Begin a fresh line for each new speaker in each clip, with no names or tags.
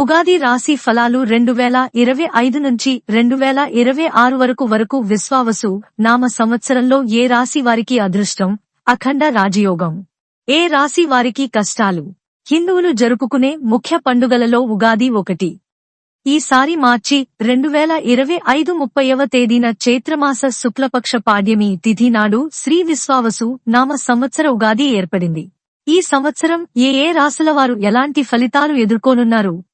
ఉగాది రాశి ఫలాలు రెండు వేల ఇరవై ఐదు నుంచి రెండు వేల ఇరవై ఆరు వరకు వరకు విశ్వావసు నామ సంవత్సరంలో ఏ రాశి వారికి అదృష్టం? అఖండ రాజయోగం. ఏ రాశి వారికి కష్టాలు? హిందువులు జరుపుకునే ముఖ్య పండుగలలో ఉగాది ఒకటి. ఈసారి మార్చి రెండు వేల ఇరవై ఐదు ముప్పైవ తేదీన చైత్రమాస శుక్లపక్ష పాడ్యమి తిథి నాడు శ్రీ విశ్వావసు నామ సంవత్సర ఉగాది ఏర్పడింది. ఈ సంవత్సరం ఏ ఏ రాశుల వారు ఎలాంటి ఫలితాలు ఎదుర్కోనున్నారు?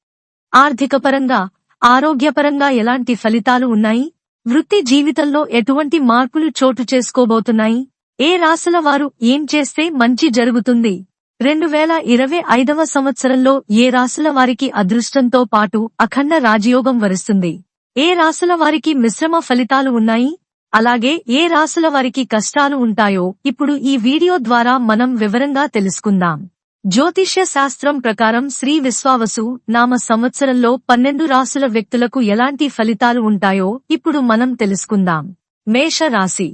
ఆర్థికపరంగా ఆరోగ్యపరంగా ఎలాంటి ఫలితాలు ఉన్నాయి? వృత్తి జీవితంలో ఎటువంటి మార్పులు చోటు చేసుకోబోతున్నాయి? ఏ రాశుల వారు ఏం చేస్తే మంచి జరుగుతుంది? రెండు వేల ఇరవై ఐదవ సంవత్సరంలో ఏ రాశుల వారికి అదృష్టంతో పాటు అఖండ రాజయోగం వరుస్తుంది? ఏ రాశుల వారికి మిశ్రమ ఫలితాలు ఉన్నాయి? అలాగే ఏ రాశుల వారికి కష్టాలు ఉంటాయో ఇప్పుడు ఈ వీడియో ద్వారా మనం వివరంగా తెలుసుకుందాం. జ్యోతిష్య శాస్త్రం ప్రకారం శ్రీ విశ్వావసు నామ సంవత్సరంలో పన్నెండు రాసుల వ్యక్తులకు ఎలాంటి ఫలితాలు ఉంటాయో ఇప్పుడు మనం తెలుసుకుందాం. మేష రాశి.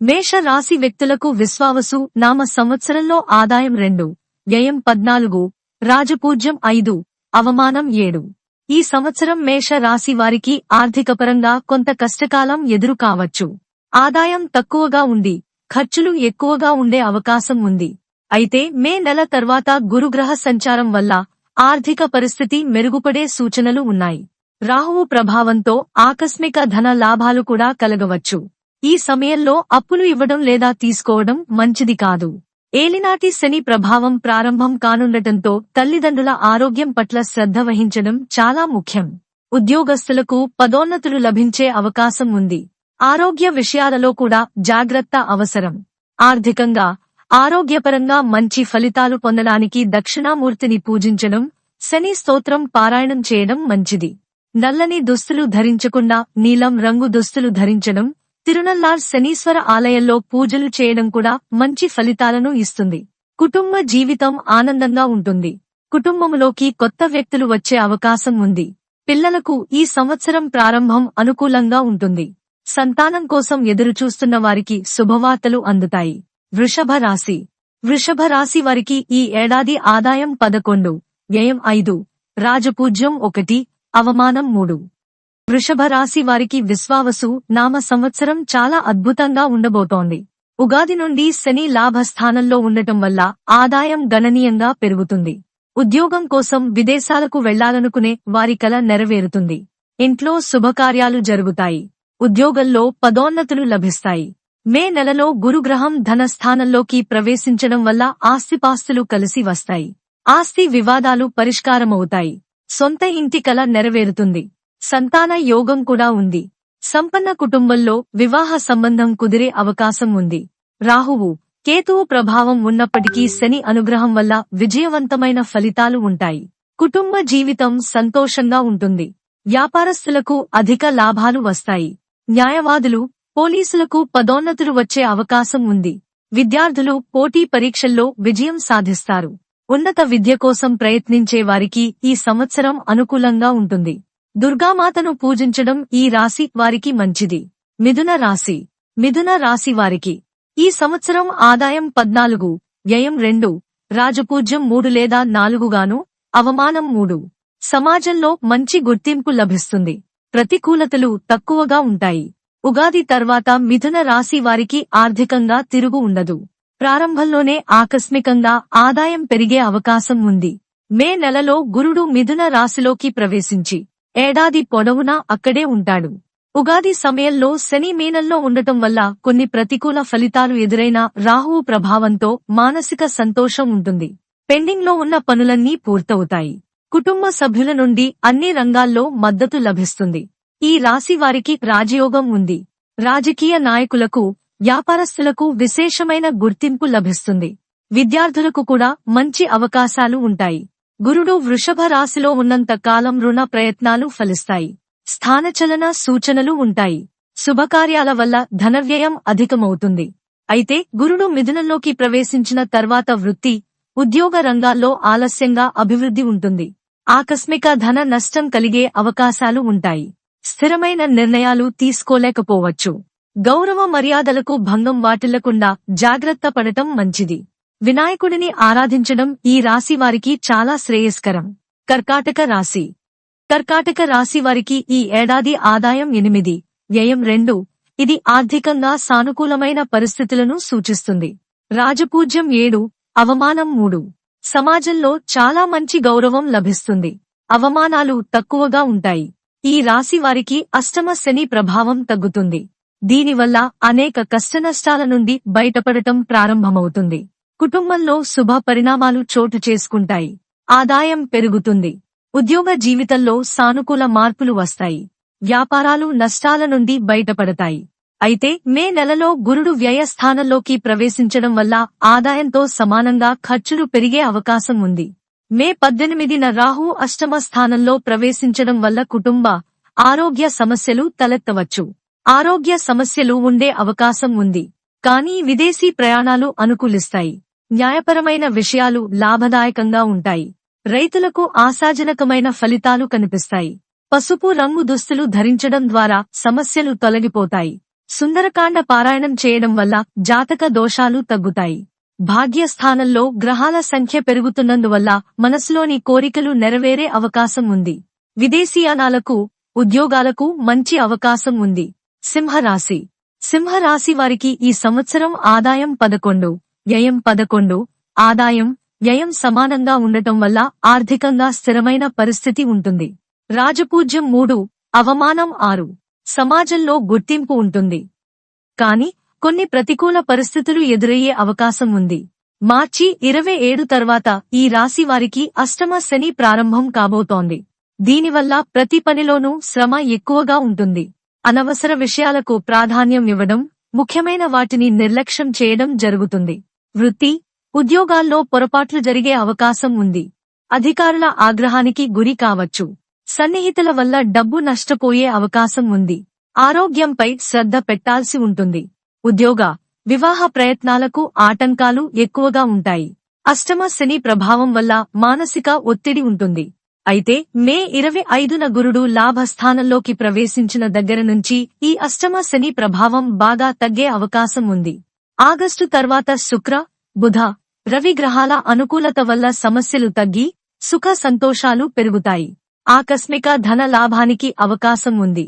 మేష రాశి వ్యక్తులకు విశ్వావసు నామ సంవత్సరంలో ఆదాయం రెండు వ్యయం పద్నాలుగు రాజపూజ్యం ఐదు అవమానం ఏడు. ఈ సంవత్సరం మేష రాశి వారికి ఆర్థికపరంగా కొంత కష్టకాలం ఎదురు కావచ్చు ఆదాయం తక్కువగా ఉండి ఖర్చులు ఎక్కువగా ఉండే అవకాశం ఉంది. అయితే మే నెల తర్వాత గురుగ్రహ సంచారం వల్ల ఆర్థిక పరిస్థితి మెరుగుపడే సూచనలు ఉన్నాయి. రాహువు ప్రభావంతో ఆకస్మిక ధన లాభాలు కూడా కలగవచ్చు. ఈ సమయంలో అప్పులు ఇవ్వడం లేదా తీసుకోవడం మంచిది కాదు. ఏలినాటి శని ప్రభావం ప్రారంభం కానుండటంతో తల్లిదండ్రుల ఆరోగ్యం పట్ల శ్రద్ధ వహించడం చాలా ముఖ్యం. ఉద్యోగస్తులకు పదోన్నతులు లభించే అవకాశం ఉంది. ఆరోగ్య విషయాలలో కూడా జాగ్రత్త అవసరం. ఆర్థికంగా ఆరోగ్యపరంగా మంచి ఫలితాలు పొందడానికి దక్షిణామూర్తిని పూజించడం శని స్తోత్రం పారాయణం చేయడం మంచిది. నల్లని దుస్తులు ధరించకుండా నీలం రంగు దుస్తులు ధరించడం తిరునల్లార్ శనీశ్వర ఆలయంలో పూజలు చేయడం కూడా మంచి ఫలితాలను ఇస్తుంది. కుటుంబ జీవితం ఆనందంగా ఉంటుంది. కుటుంబంలోకి కొత్త వ్యక్తులు వచ్చే అవకాశం ఉంది. పిల్లలకు ఈ సంవత్సరం ప్రారంభం అనుకూలంగా ఉంటుంది. సంతానం కోసం ఎదురుచూస్తున్న వారికి శుభవార్తలు అందుతాయి. వృషభ రాశి. వృషభ రాశి వారికి ఈ ఏడాది ఆదాయం పదకొండు వ్యయం ఐదు రాజపూజ్యం ఒకటి అవమానం మూడు. వృషభ రాశి వారికి విశ్వావసు నామ సంవత్సరం చాలా అద్భుతంగా ఉండబోతోంది. ఉగాది నుండి శని లాభస్థానంలో ఉండటం వల్ల ఆదాయం గణనీయంగా పెరుగుతుంది. ఉద్యోగం కోసం విదేశాలకు వెళ్ళాలనుకునే వారి కల నెరవేరుతుంది. ఇంట్లో శుభకార్యాలు జరుగుతాయి. ఉద్యోగంలో పదోన్నతులు లభిస్తాయి. మే నెలలో గురుగ్రహం ధనస్థానంలోకి ప్రవేశించడం వల్ల ఆస్తిపాస్తులు కలిసి వస్తాయి. ఆస్తి వివాదాలు పరిష్కారమవుతాయి. సొంత ఇంటి కల నెరవేరుతుంది. సంతాన యోగం కూడా ఉంది. సంపన్న కుటుంబంలో వివాహ సంబంధం కుదిరే అవకాశం ఉంది. రాహువు కేతువు ప్రభావం ఉన్నప్పటికీ శని అనుగ్రహం వల్ల విజయవంతమైన ఫలితాలు ఉంటాయి. కుటుంబ జీవితం సంతోషంగా ఉంటుంది. వ్యాపారస్తులకు అధిక లాభాలు వస్తాయి. న్యాయవాదులు పోలీసులకు పదోన్నతులు వచ్చే అవకాశం ఉంది. విద్యార్థులు పోటీ పరీక్షల్లో విజయం సాధిస్తారు. ఉన్నత విద్య కోసం ప్రయత్నించే వారికి ఈ సంవత్సరం అనుకూలంగా ఉంటుంది. దుర్గామాతను పూజించడం ఈ రాశి వారికి మంచిది. మిథున రాశి. మిథున రాశి వారికి. ఈ సంవత్సరం ఆదాయం పద్నాలుగు వ్యయం రెండు రాజపూజ్యం మూడు లేదా నాలుగుగాను అవమానం మూడు. సమాజంలో మంచి గుర్తింపు లభిస్తుంది. ప్రతికూలతలు తక్కువగా ఉంటాయి. ఉగాది తర్వాత మిథున రాశి వారికి ఆర్థికంగా తిరుగు ఉండదు. ప్రారంభంలోనే ఆకస్మికంగా ఆదాయం పెరిగే అవకాశం ఉంది. మే నెలలో గురుడు మిథున రాశిలోకి ప్రవేశించి ఏడాది పొడవునా అక్కడే ఉంటాడు. ఉగాది సమయంలో శని మీనంలో ఉండటం వల్ల కొన్ని ప్రతికూల ఫలితాలు ఎదురైన రాహువు ప్రభావంతో మానసిక సంతోషం ఉంటుంది. పెండింగ్లో ఉన్న పనులన్నీ పూర్తవుతాయి. కుటుంబ సభ్యుల నుండి అన్ని రంగాల్లో మద్దతు లభిస్తుంది. ఈ రాశి వారికి రాజయోగం ఉంది. రాజకీయ నాయకులకు వ్యాపారస్తులకు విశేషమైన గుర్తింపు లభిస్తుంది. విద్యార్థులకు కూడా మంచి అవకాశాలు ఉంటాయి. గురుడు వృషభ రాశిలో ఉన్నంత కాలం రుణ ప్రయత్నాలు ఫలిస్తాయి. స్థానచలన సూచనలు ఉంటాయి. శుభకార్యాల వల్ల ధనవ్యయం అధికమవుతుంది. అయితే గురుడు మిథునంలోకి ప్రవేశించిన తర్వాత వృత్తి ఉద్యోగ రంగాల్లో ఆలస్యంగా అభివృద్ధి ఉంటుంది. ఆకస్మిక ధన నష్టం కలిగే అవకాశాలు ఉంటాయి. స్థిరమైన నిర్ణయాలు తీసుకోలేకపోవచ్చు. గౌరవ మర్యాదలకు భంగం వాటిల్లకుండా జాగ్రత్త పడటం మంచిది. వినాయకుడిని ఆరాధించడం ఈ రాశి వారికి చాలా శ్రేయస్కరం. కర్కాటక రాశి. కర్కాటక రాశి వారికి ఈ ఏడాది ఆదాయం ఎనిమిది వ్యయం రెండు. ఇది ఆర్థికంగా సానుకూలమైన పరిస్థితులను సూచిస్తుంది. రాజపూజ్యం ఏడు అవమానం మూడు. సమాజంలో చాలా మంచి గౌరవం లభిస్తుంది. అవమానాలు తక్కువగా ఉంటాయి. ఈ రాశి వారికి అష్టమ శని ప్రభావం తగ్గుతుంది. దీనివల్ల అనేక కష్టనష్టాల నుండి బయటపడటం ప్రారంభమవుతుంది. కుటుంబంలో శుభ పరిణామాలు చోటు చేసుకుంటాయి. ఆదాయం పెరుగుతుంది. ఉద్యోగ జీవితంలో సానుకూల మార్పులు వస్తాయి. వ్యాపారాలు నష్టాల నుండి బయటపడతాయి. అయితే మే నెలలో గురుడు వ్యయస్థానంలోకి ప్రవేశించడం వల్ల ఆదాయంతో సమానంగా ఖర్చులు పెరిగే అవకాశం ఉంది. మే పద్దెనిమిదిన రాహు అష్టమ స్థానంలో ప్రవేశించడం వల్ల కుటుంబ ఆరోగ్య సమస్యలు తలెత్తవచ్చు. ఆరోగ్య సమస్యలు ఉండే అవకాశం ఉంది. కానీ విదేశీ ప్రయాణాలు అనుకూలిస్తాయి. న్యాయపరమైన విషయాలు లాభదాయకంగా ఉంటాయి. రైతులకు ఆశాజనకమైన ఫలితాలు కనిపిస్తాయి. పసుపు రంగు దుస్తులు ధరించడం ద్వారా సమస్యలు తొలగిపోతాయి. సుందరకాండ పారాయణం చేయడం వల్ల జాతక దోషాలు తగ్గుతాయి. భాగ్యస్థానంలో గ్రహాల సంఖ్య పెరుగుతున్నందువల్ల మనసులోని కోరికలు నెరవేరే అవకాశం ఉంది. విదేశీయానాలకు ఉద్యోగాలకు మంచి అవకాశం ఉంది. సింహరాశి. సింహరాశి వారికి ఈ సంవత్సరం ఆదాయం పదకొండు వ్యయం పదకొండు. ఆదాయం వ్యయం సమానంగా ఉండటం వల్ల ఆర్థికంగా స్థిరమైన పరిస్థితి ఉంటుంది. రాజపూజ్యం మూడు అవమానం ఆరు. సమాజంలో గుర్తింపు ఉంటుంది. కాని కొన్ని ప్రతికూల పరిస్థితులు ఎదురయ్యే అవకాశం ఉంది. మార్చి ఇరవై ఏడు తర్వాత ఈ రాశి వారికి అష్టమ శని ప్రారంభం కాబోతోంది. దీనివల్ల ప్రతి పనిలోనూ శ్రమ ఎక్కువగా ఉంటుంది. అనవసర విషయాలకు ప్రాధాన్యం ఇవ్వడం ముఖ్యమైన వాటిని నిర్లక్ష్యం చేయడం జరుగుతుంది. వృత్తి ఉద్యోగాల్లో పొరపాట్లు జరిగే అవకాశం ఉంది. అధికారుల ఆగ్రహానికి గురి కావచ్చు. సన్నిహితుల వల్ల డబ్బు నష్టపోయే అవకాశం ఉంది. ఆరోగ్యంపై శ్రద్ధ పెట్టాల్సి ఉంటుంది. ఉద్యోగ వివాహ ప్రయత్నాలకు ఆటంకాలు ఎక్కువగా ఉంటాయి. అష్టమ శని ప్రభావం వల్ల మానసిక ఒత్తిడి ఉంటుంది. అయితే మే ఇరవై ఐదున గురుడు లాభస్థానంలోకి ప్రవేశించిన దగ్గర నుంచి ఈ అష్టమ శని ప్రభావం బాగా తగ్గే అవకాశం ఉంది. ఆగస్టు తర్వాత శుక్ర బుధ రవి గ్రహాల అనుకూలత వల్ల సమస్యలు తగ్గి సుఖ సంతోషాలు పెరుగుతాయి. ఆకస్మిక ధన లాభానికి అవకాశం ఉంది.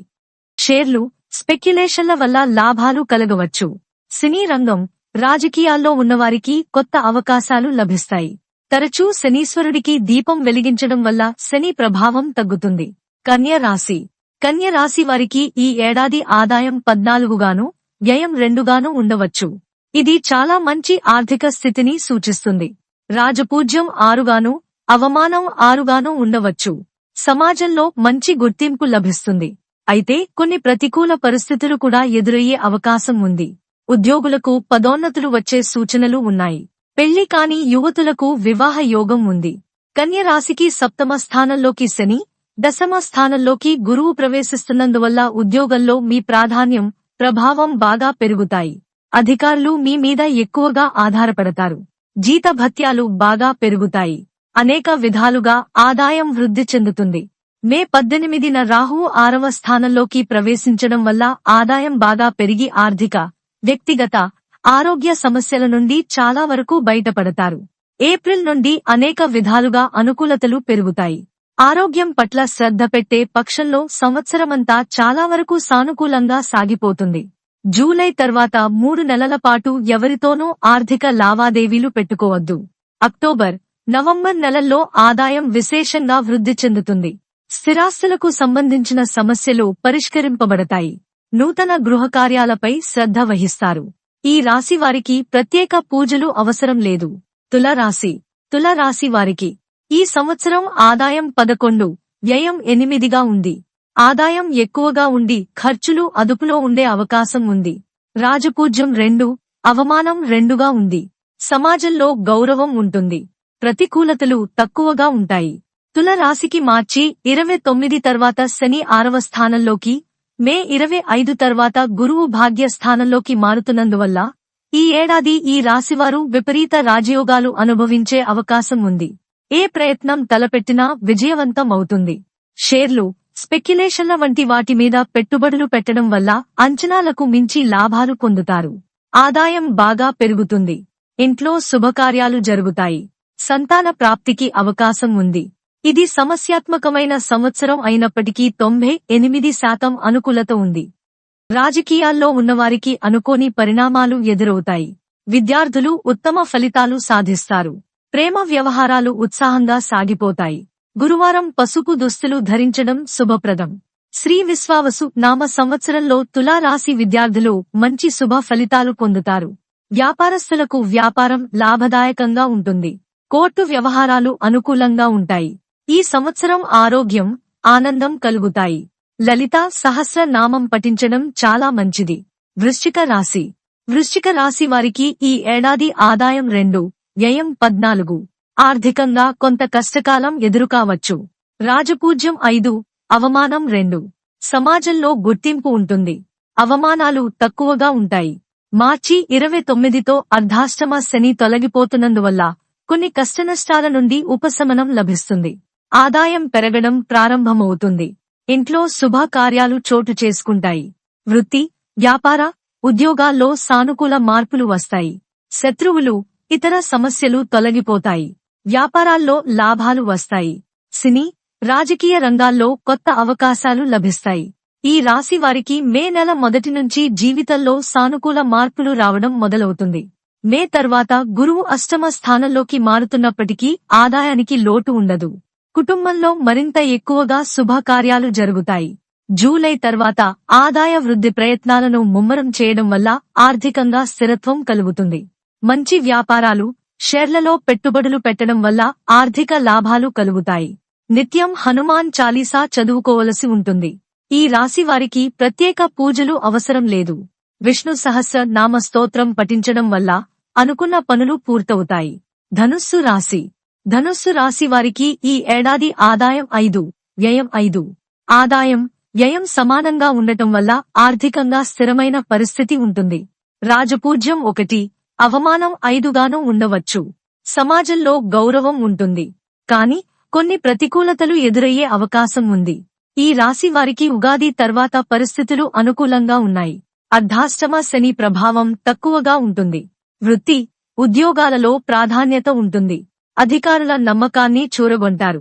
షేర్లు స్పెక్యులేషన్ల వల్ల లాభాలు కలగవచ్చు. సినీ రంగం రాజకీయాల్లో ఉన్నవారికి కొత్త అవకాశాలు లభిస్తాయి. తరచూ శనీశ్వరుడికి దీపం వెలిగించడం వల్ల శని ప్రభావం తగ్గుతుంది. కన్య రాశి. కన్య రాశి వారికి ఈ ఏడాది ఆదాయం పద్నాలుగుగాను వ్యయం రెండుగాను ఉండవచ్చు. ఇది చాలా మంచి ఆర్థిక స్థితిని సూచిస్తుంది. రాజపూజ్యం ఆరుగాను అవమానం ఆరుగాను ఉండవచ్చు. సమాజంలో మంచి గుర్తింపు లభిస్తుంది. అయితే కొన్ని ప్రతికూల పరిస్థితులు కూడా ఎదురయ్యే అవకాశం ఉంది. ఉద్యోగులకు పదోన్నతులు వచ్చే సూచనలు ఉన్నాయి. పెళ్ళి కాని యువతులకు వివాహ యోగం ఉంది. కన్యరాశికి సప్తమ స్థానంలోకి శని దశమ స్థానంలోకి గురువు ప్రవేశిస్తున్నందువల్ల ఉద్యోగంలో మీ ప్రాధాన్యం ప్రభావం బాగా పెరుగుతాయి. అధికారులు మీ మీద ఎక్కువగా ఆధారపడతారు. జీతభత్యాలు బాగా పెరుగుతాయి. అనేక విధాలుగా ఆదాయం వృద్ధి చెందుతుంది. మే పద్దెనిమిదిన రాహు ఆరవ స్థానంలోకి ప్రవేశించడం వల్ల ఆదాయం బాగా పెరిగి ఆర్థిక వ్యక్తిగత ఆరోగ్య సమస్యల నుండి చాలా వరకు బయటపడతారు. ఏప్రిల్ నుండి అనేక విధాలుగా అనుకూలతలు పెరుగుతాయి. ఆరోగ్యం పట్ల శ్రద్ధ పెట్టే పక్షంలో సంవత్సరమంతా చాలా వరకు సానుకూలంగా సాగిపోతుంది. జూలై తర్వాత మూడు నెలల పాటు ఎవరితోనూ ఆర్థిక లావాదేవీలు పెట్టుకోవద్దు. అక్టోబర్ నవంబర్ నెలల్లో ఆదాయం విశేషంగా వృద్ధి చెందుతుంది. స్థిరాస్తులకు సంబంధించిన సమస్యలు పరిష్కరింపబడతాయి. నూతన గృహకార్యాలపై శ్రద్ధ వహిస్తారు. ఈ రాశి వారికి ప్రత్యేక పూజలు అవసరం లేదు. తుల రాశి తుల వారికి ఈ సంవత్సరం ఆదాయం పదకొండు వ్యయం ఎనిమిదిగా ఉంది. ఆదాయం ఎక్కువగా ఉండి ఖర్చులు అదుపులో ఉండే అవకాశం ఉంది. రాజపూజ్యం రెండు అవమానం రెండుగా ఉంది. సమాజంలో గౌరవం ఉంటుంది. ప్రతికూలతలు తక్కువగా ఉంటాయి. తుల రాశికి మార్చి ఇరవై తొమ్మిది తర్వాత శని ఆరవ స్థానంలోకి మే ఇరవై ఐదు తర్వాత గురువు భాగ్య స్థానంలోకి మారుతున్నందువల్ల ఈ ఏడాది ఈ రాశివారు విపరీత రాజయోగాలు అనుభవించే అవకాశం ఉంది. ఏ ప్రయత్నం తలపెట్టినా విజయవంతం అవుతుంది షేర్లు స్పెక్యులేషన్ల వంటి వాటి మీద పెట్టుబడులు పెట్టడం వల్ల అంచనాలకు మించి లాభాలు పొందుతారు. ఆదాయం బాగా పెరుగుతుంది. ఇంట్లో శుభకార్యాలు జరుగుతాయి. సంతాన ప్రాప్తికి అవకాశం ఉంది. ఇది సమస్యాత్మకమైన సంవత్సరం అయినప్పటికీ తొంభై ఎనిమిది శాతం అనుకూలత ఉంది. రాజకీయాల్లో ఉన్నవారికి అనుకోని పరిణామాలు ఎదురవుతాయి. విద్యార్థులు ఉత్తమ ఫలితాలు సాధిస్తారు. ప్రేమ వ్యవహారాలు ఉత్సాహంగా సాగిపోతాయి. గురువారం పసుపు దుస్తులు ధరించడం శుభప్రదం. శ్రీ విశ్వావసు నామ సంవత్సరంలో తులారాశి విద్యార్థులు మంచి శుభ ఫలితాలు పొందుతారు. వ్యాపారస్తులకు వ్యాపారం లాభదాయకంగా ఉంటుంది. కోర్టు వ్యవహారాలు అనుకూలంగా ఉంటాయి. ఈ సంవత్సరం ఆరోగ్యం ఆనందం కలుగుతాయి. లలిత సహస్ర నామం పఠించడం చాలా మంచిది. వృశ్చిక రాశి. వృశ్చిక రాశి వారికి ఈ ఏడాది ఆదాయం రెండు వ్యయం పద్నాలుగు. ఆర్థికంగా కొంత కష్టకాలం ఎదురుకావచ్చు. రాజపూజ్యం ఐదు అవమానం రెండు. సమాజంలో గుర్తింపు ఉంటుంది. అవమానాలు తక్కువగా ఉంటాయి. మార్చి ఇరవై తొమ్మిదితో అర్ధాష్టమ శని తొలగిపోతున్నందువల్ల కొన్ని కష్టనష్టాల నుండి ఉపశమనం లభిస్తుంది. ఆదాయం పెరగడం ప్రారంభమవుతుంది. ఇంట్లో శుభకార్యాలు చోటు చేసుకుంటాయి. వృత్తి వ్యాపార ఉద్యోగాల్లో సానుకూల మార్పులు వస్తాయి. శత్రువులు ఇతర సమస్యలు తొలగిపోతాయి. వ్యాపారాల్లో లాభాలు వస్తాయి. సినీ రాజకీయ రంగాల్లో కొత్త అవకాశాలు లభిస్తాయి. ఈ రాశి వారికి మే నెల మొదటి నుంచి జీవితంలో సానుకూల మార్పులు రావడం మొదలవుతుంది. మే తర్వాత గురువు అష్టమ స్థానంలోకి మారుతున్నప్పటికీ ఆదాయానికి లోటు ఉండదు. కుటుంబంలో మరింత ఎక్కువగా శుభకార్యాలు జరుగుతాయి. జూలై తర్వాత ఆదాయ వృద్ధి ప్రయత్నాలను ముమ్మరం చేయడం వల్ల ఆర్థికంగా స్థిరత్వం కలుగుతుంది. మంచి వ్యాపారాలు షేర్లలో పెట్టుబడులు పెట్టడం వల్ల ఆర్థిక లాభాలు కలుగుతాయి. నిత్యం హనుమాన్ చాలీసా చదువుకోవలసి ఉంటుంది. ఈ రాశి వారికి ప్రత్యేక పూజలు అవసరం లేదు. విష్ణు సహస్ర నామ స్తోత్రం పఠించడం వల్ల అనుకున్న పనులు పూర్తవుతాయి. ధనుస్సు రాశి. ధనుస్సు రాశి వారికి ఈ ఏడాది ఆదాయం ఐదు వ్యయం ఐదు. ఆదాయం వ్యయం సమానంగా ఉండటం వల్ల ఆర్థికంగా స్థిరమైన పరిస్థితి ఉంటుంది. రాజపూజ్యం ఒకటి అవమానం ఐదుగానూ ఉండవచ్చు. సమాజంలో గౌరవం ఉంటుంది. కాని కొన్ని ప్రతికూలతలు ఎదురయ్యే అవకాశం ఉంది. ఈ రాశి వారికి ఉగాది తర్వాత పరిస్థితులు అనుకూలంగా ఉన్నాయి. అర్ధాష్టమ శని ప్రభావం తక్కువగా ఉంటుంది. వృత్తి ఉద్యోగాలలో ప్రాధాన్యత ఉంటుంది. అధికారుల నమ్మకాన్ని చూరగొంటారు.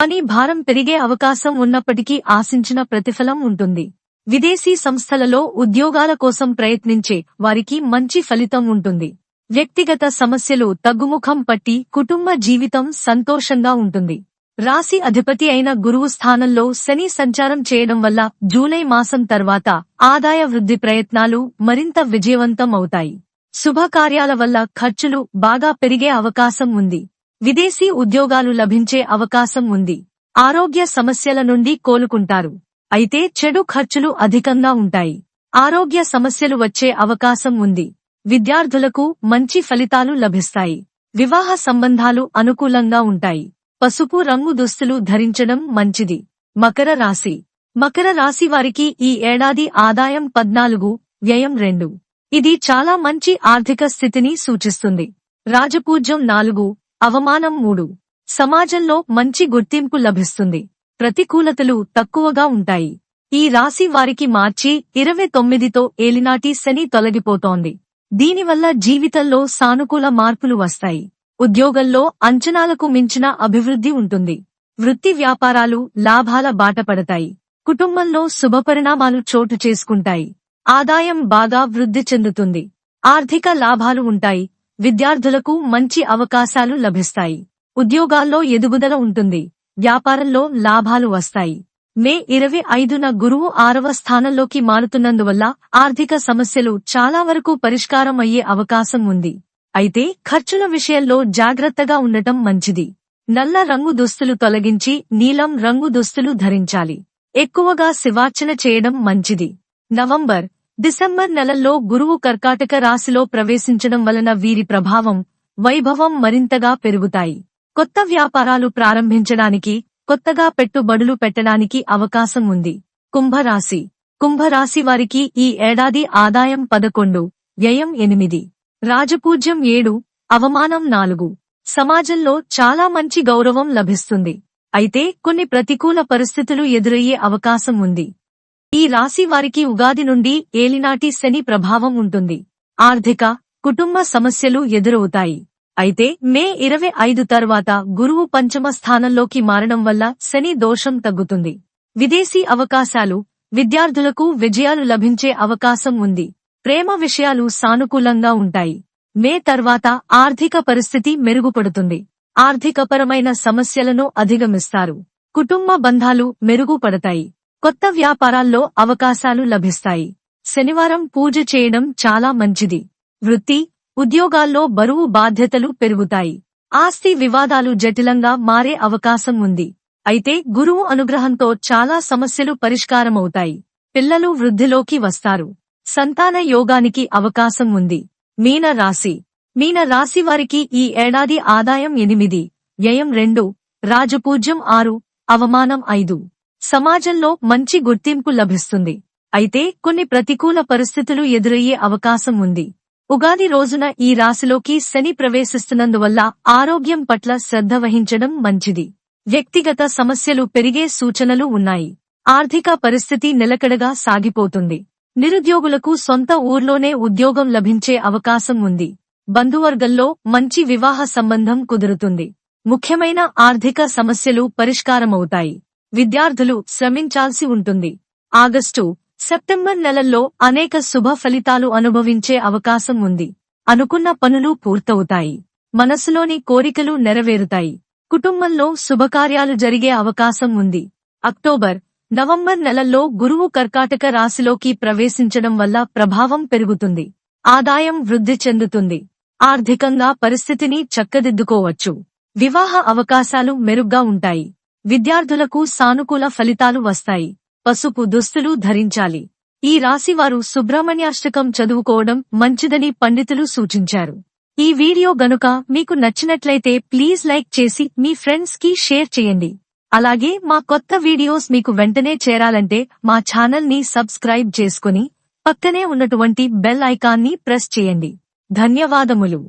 పని భారం పెరిగే అవకాశం ఉన్నప్పటికీ ఆశించిన ప్రతిఫలం ఉంటుంది. విదేశీ సంస్థలలో ఉద్యోగాల కోసం ప్రయత్నించే వారికి మంచి ఫలితం ఉంటుంది. వ్యక్తిగత సమస్యలు తగ్గుముఖం పట్టి కుటుంబ జీవితం సంతోషంగా ఉంటుంది. రాశి అధిపతి అయిన గురువు స్థానంలో శని సంచారం చేయడం వల్ల జూలై మాసం తర్వాత ఆదాయ వృద్ధి ప్రయత్నాలు మరింత విజయవంతం అవుతాయి శుభకార్యాల వల్ల ఖర్చులు బాగా పెరిగే అవకాశం ఉంది. విదేశీ ఉద్యోగాలు లభించే అవకాశం ఉంది. ఆరోగ్య సమస్యల నుండి కోలుకుంటారు. అయితే చెడు ఖర్చులు అధికంగా ఉంటాయి. ఆరోగ్య సమస్యలు వచ్చే అవకాశం ఉంది. విద్యార్థులకు మంచి ఫలితాలు లభిస్తాయి. వివాహ సంబంధాలు అనుకూలంగా ఉంటాయి. పసుపు రంగు దుస్తులు ధరించడం మంచిది. మకర రాశి. మకర రాశి వారికి ఈ ఏడాది ఆదాయం పద్నాలుగు వ్యయం రెండు. ఇది చాలా మంచి ఆర్థిక స్థితిని సూచిస్తుంది. రాజపూజ్యం నాలుగు అవమానం మూడు. సమాజంలో మంచి గుర్తింపు లభిస్తుంది. ప్రతికూలతలు తక్కువగా ఉంటాయి. ఈ రాశి వారికి మార్చి ఇరవై తొమ్మిదితో ఏలినాటి శని తొలగిపోతోంది. దీనివల్ల జీవితంలో సానుకూల మార్పులు వస్తాయి. ఉద్యోగంలో అంచనాలకు మించిన అభివృద్ధి ఉంటుంది. వృత్తి వ్యాపారాలు లాభాల బాట పడతాయి. కుటుంబంలో శుభపరిణామాలు చోటు చేసుకుంటాయి. ఆదాయం బాగా వృద్ధి చెందుతుంది. ఆర్థిక లాభాలు ఉంటాయి. విద్యార్థులకు మంచి అవకాశాలు లభిస్తాయి. ఉద్యోగాల్లో ఎదుగుదల ఉంటుంది. వ్యాపారంలో లాభాలు వస్తాయి. మే ఇరవై ఐదున గురువు ఆరవ స్థానంలోకి మారుతున్నందువల్ల ఆర్థిక సమస్యలు చాలా వరకు పరిష్కారం అయ్యే అవకాశం ఉంది. అయితే ఖర్చుల విషయంలో జాగ్రత్తగా ఉండటం మంచిది. నల్ల రంగు దుస్తులు తొలగించి నీలం రంగు దుస్తులు ధరించాలి. ఎక్కువగా శివార్చన చేయడం మంచిది. నవంబర్ డిసెంబర్ నెలల్లో గురువు కర్కాటక రాశిలో ప్రవేశించడం వలన వీరి ప్రభావం వైభవం మరింతగా పెరుగుతాయి. కొత్త వ్యాపారాలు ప్రారంభించడానికి కొత్తగా పెట్టుబడులు పెట్టడానికి అవకాశం ఉంది. కుంభరాశి. కుంభరాశి వారికి ఈ ఏడాది ఆదాయం పదకొండు వ్యయం ఎనిమిది. రాజపూజ్యం ఏడు అవమానం నాలుగు. సమాజంలో చాలా మంచి గౌరవం లభిస్తుంది. అయితే కొన్ని ప్రతికూల పరిస్థితులు ఎదురయ్యే అవకాశం ఉంది. ఈ రాశి వారికి ఉగాది నుండి ఏలినాటి శని ప్రభావం ఉంటుంది. ఆర్థిక కుటుంబ సమస్యలు ఎదురవుతాయి. అయితే మే ఇరవై ఐదు తర్వాత గురువు పంచమ స్థానంలోకి మారడం వల్ల శని దోషం తగ్గుతుంది. విదేశీ అవకాశాలు విద్యార్థులకు విజయాలు లభించే అవకాశం ఉంది. ప్రేమ విషయాలు సానుకూలంగా ఉంటాయి. మే తర్వాత ఆర్థిక పరిస్థితి మెరుగుపడుతుంది. ఆర్థికపరమైన సమస్యలను అధిగమిస్తారు. కుటుంబ బంధాలు మెరుగుపడతాయి. కొత్త వ్యాపారాల్లో అవకాశాలు లభిస్తాయి. శనివారం పూజ చేయడం చాలా మంచిది. వృత్తి ఉద్యోగాల్లో బరువు బాధ్యతలు పెరుగుతాయి. ఆస్తి వివాదాలు జటిలంగా మారే అవకాశం ఉంది. అయితే గురువు అనుగ్రహంతో చాలా సమస్యలు పరిష్కారమవుతాయి. పిల్లలు వృద్ధిలోకి వస్తారు. సంతాన యోగానికి అవకాశం ఉంది. మీన రాశి. మీన రాశి వారికి ఈ ఏడాది ఆదాయం ఎనిమిది వ్యయం రెండు రాజపూజ్యం ఆరు అవమానం ఐదు. సమాజంలో మంచి గుర్తింపు లభిస్తుంది. అయితే కొన్ని ప్రతికూల పరిస్థితులు ఎదురయ్యే అవకాశం ఉంది. ఉగాది రోజున ఈ రాశిలోకి శని ప్రవేశిస్తున్నందువల్ల ఆరోగ్యం పట్ల శ్రద్ధ వహించడం మంచిది. వ్యక్తిగత సమస్యలు పెరిగే సూచనలు ఉన్నాయి. ఆర్థిక పరిస్థితి నిలకడగా సాగిపోతుంది. నిరుద్యోగులకు సొంత ఊర్లోనే ఉద్యోగం లభించే అవకాశం ఉంది. బంధువర్గంలో మంచి వివాహ సంబంధం కుదురుతుంది. ముఖ్యమైన ఆర్థిక సమస్యలు పరిష్కారమవుతాయి. విద్యార్థులు శ్రమించాల్సి ఉంటుంది. ఆగస్టు సెప్టెంబర్ నెలల్లో అనేక శుభ ఫలితాలు అనుభవించే అవకాశం ఉంది. అనుకున్న పనులు పూర్తవుతాయి. మనసులోని కోరికలు నెరవేరుతాయి. కుటుంబంలో శుభకార్యాలు జరిగే అవకాశం ఉంది. అక్టోబర్ నవంబర్ నెలల్లో గురువు కర్కాటక రాశిలోకి ప్రవేశించడం వల్ల ప్రభావం పెరుగుతుంది. ఆదాయం వృద్ధి చెందుతుంది. ఆర్థికంగా పరిస్థితిని చక్కదిద్దుకోవచ్చు. వివాహ అవకాశాలు మెరుగ్గా ఉంటాయి. విద్యార్థులకు సానుకూల ఫలితాలు వస్తాయి. పసుపు దుస్తులు ధరించాలి. ఈ రాశివారు సుబ్రహ్మణ్యాష్టకం చదువుకోవడం మంచిదని పండితులు సూచించారు. ఈ వీడియో గనుక మీకు నచ్చినట్లయితే ప్లీజ్ లైక్ చేసి మీ ఫ్రెండ్స్కి షేర్ చేయండి. అలాగే మా కొత్త వీడియోస్ మీకు వెంటనే చేరాలంటే మా ఛానల్ని సబ్స్క్రైబ్ చేసుకుని పక్కనే ఉన్నటువంటి బెల్ ఐకాన్ని ప్రెస్ చేయండి. ధన్యవాదములు.